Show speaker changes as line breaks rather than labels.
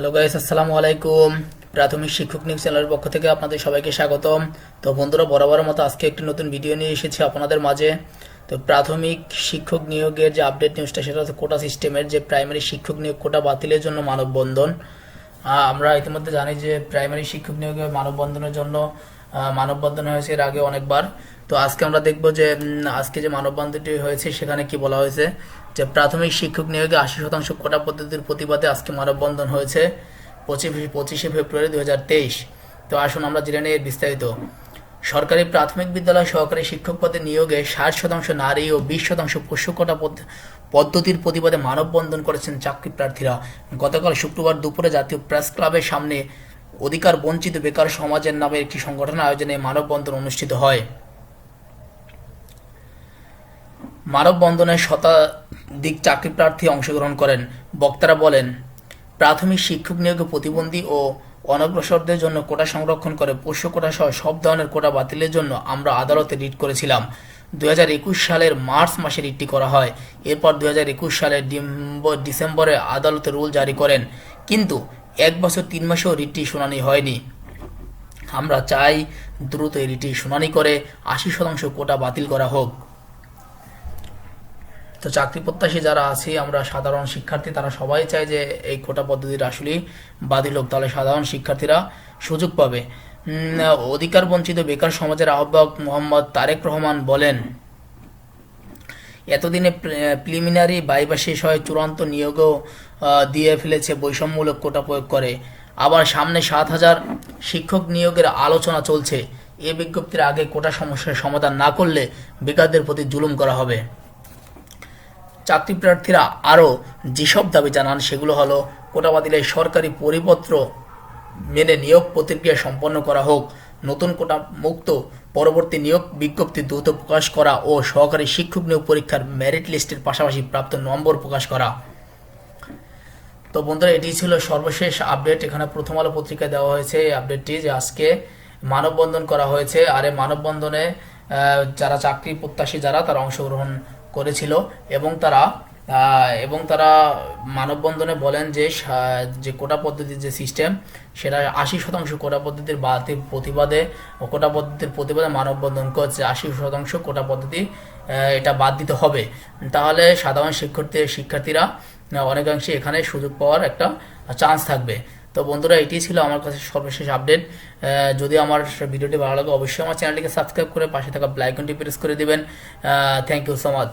Hello guys আসসালামু আলাইকুম প্রাথমিক শিক্ষক নিউজ চ্যানেলের পক্ষ থেকে আপনাদের সবাইকে স্বাগতম। তো বন্ধুরা, বরাবরের মতো আজকে একটি নতুন ভিডিও নিয়ে এসেছি আপনাদের মাঝে। তো প্রাথমিক শিক্ষক নিয়োগের যে আপডেট নিউজটা সেটা হচ্ছে কোটা সিস্টেমের যে প্রাইমারি শিক্ষক নিয়োগ কোটা বাতিলের জন্য মানববন্ধন। আমরা ইতিমধ্যে জানি যে প্রাইমারি শিক্ষক নিয়োগে মানববন্ধনের জন্য মানববন্ধন হয়েছে এর আগে অনেকবার। তো আজকে আমরা দেখব যে আজকে যে মানববন্ধনটি হয়েছে, সেখানে কি বলা হয়েছে। যে প্রাথমিক শিক্ষক নিয়োগে আশি শতাংশ কোটা পদ্ধতির প্রতিবাদে আজকে মানববন্ধন হয়েছে পঁচিশে পঁচিশে ফেব্রুয়ারি দু হাজার তেইশ। তো আসুন আমরা জেনে নিই বিস্তারিত। সরকারি প্রাথমিক বিদ্যালয় সহকারী শিক্ষক পদে নিয়োগে ষাট শতাংশ নারী ও বিশ শতাংশ পোষ্য কোটা পদ- পদ্ধতির প্রতিবাদে মানববন্ধন করেছেন চাকরি প্রার্থীরা। গতকাল শুক্রবার দুপুরে জাতীয় প্রেস ক্লাবের সামনে অধিকার বঞ্চিত বেকার সমাজের নামে একটি সংগঠন আয়োজনে মানববন্ধন অনুষ্ঠিত হয়। মানববন্ধনে শতাধিক চাকরি প্রার্থী অংশগ্রহণ করেন। বক্তারা বলেন, প্রাথমিক শিক্ষক নিয়োগে প্রতিবন্ধী ও অনগ্রসরদের জন্য কোটা সংরক্ষণ করে পোষ্য কোটা সহ সব ধরনের কোটা বাতিলের জন্য আমরা আদালতে রিট করেছিলাম। দুই হাজার একুশ সালের মার্চ মাসে রিটটি করা হয়। এরপর দু হাজার একুশ সালের ডিসেম্বরে আদালতে রুল জারি করেন। কিন্তু এক বছর তিন মাসেও রিটটি শুনানি হয়নি। আমরা চাই দ্রুত এই রিটটি শুনানি করে আশি শতাংশ কোটা বাতিল করা হোক। তো চাকরি প্রত্যাশী যারা আছি, আমরা সাধারণ শিক্ষার্থী, তারা সবাই চায় যে এই কোটা পদ্ধতির আসলেই বাতিল হোক তাহলে সাধারণ শিক্ষার্থীরা সুযোগ পাবে। অধিকার বঞ্চিত বেকার সমাজের আহ্বায়ক মোহাম্মদ তারেক রহমান বলেন, এতদিনে প্রিলিমিনারি বাইবা শেষ হয়, চূড়ান্ত নিয়োগও দিয়ে ফেলেছে, বৈষম্যমূলক কোটা প্রয়োগ করে। আবার সামনে সাত হাজার শিক্ষক নিয়োগের আলোচনা চলছে। এ বিজ্ঞপ্তির আগে কোটা সমস্যার সমাধান না করলে বেকারদের প্রতি জুলুম করা হবে। চাকরি প্রার্থীরা আরও যেসব দাবি জানান সেগুলো হলো কোটা বাতিলের সরকারি পরিপত্র মেনে নিয়োগ প্রতিক্রিয়া সম্পন্ন করা হোক, নতুন কোটা মুক্ত পরবর্তী নিয়োগ বিজ্ঞপ্তি দ্রুত প্রকাশ করা ও সহকারী শিক্ষক নিয়োগ পরীক্ষার মেরিট লিস্টের পাশাপাশি প্রাপ্ত নম্বর প্রকাশ করা। তো বন্ধুরা, এটি ছিল সর্বশেষ আপডেট এখানে প্রথম আলো পত্রিকায় দেওয়া হয়েছে এই আপডেটটি যে আজকে মানববন্ধন করা হয়েছে। আর এই মানববন্ধনে যারা চাকরি প্রত্যাশী যারা, তারা অংশগ্রহণ করেছিল এবং তারা এবং তারা মানববন্ধনে বলেন যে যে কোটা পদ্ধতির যে সিস্টেম সেটা আশি শতাংশ কোটা পদ্ধতির বাতিল প্রতিবাদে, কোটা পদ্ধতির প্রতিবাদে মানববন্ধন করছে। আশি শতাংশ কোটা পদ্ধতি এটা বাদ দিতে হবে। তাহলে সাধারণ শিক্ষার্থী, শিক্ষার্থীরা অনেকাংশে এখানে সুযোগ পাওয়ার একটা চান্স থাকবে। তো বন্ধুরা এটি ছিল আমার কাছে সর্বশেষ আপডেট যদি আমার ভিডিওটি ভালো লাগে, অবশ্যই আমার চ্যানেলটিকে সাবস্ক্রাইব করে পাশে থাকা ব্লাইকনটি প্রেস করে দেবেন। Thank you so much